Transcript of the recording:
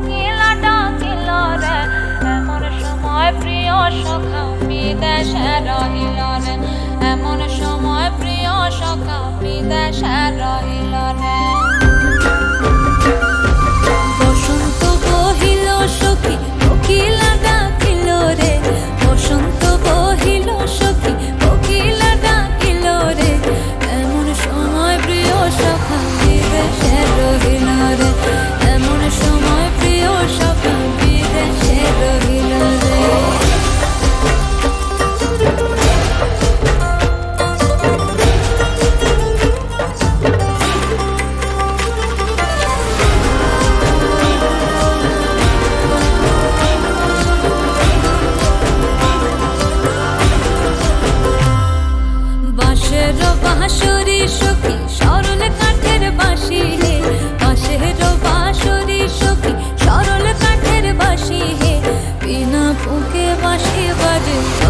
কোকিলা ডাকিল রে। এমন সময় প্রিয় সখা বিদেশে রহিল রে। এমন সময় প্রিয় সখা বিদেশে রহিল রে। বাঁশি হে বাঁশের বাঁশরি সখী সরল কাঠের বাসি হে বিনা ফুকে বাঁশি বাজে।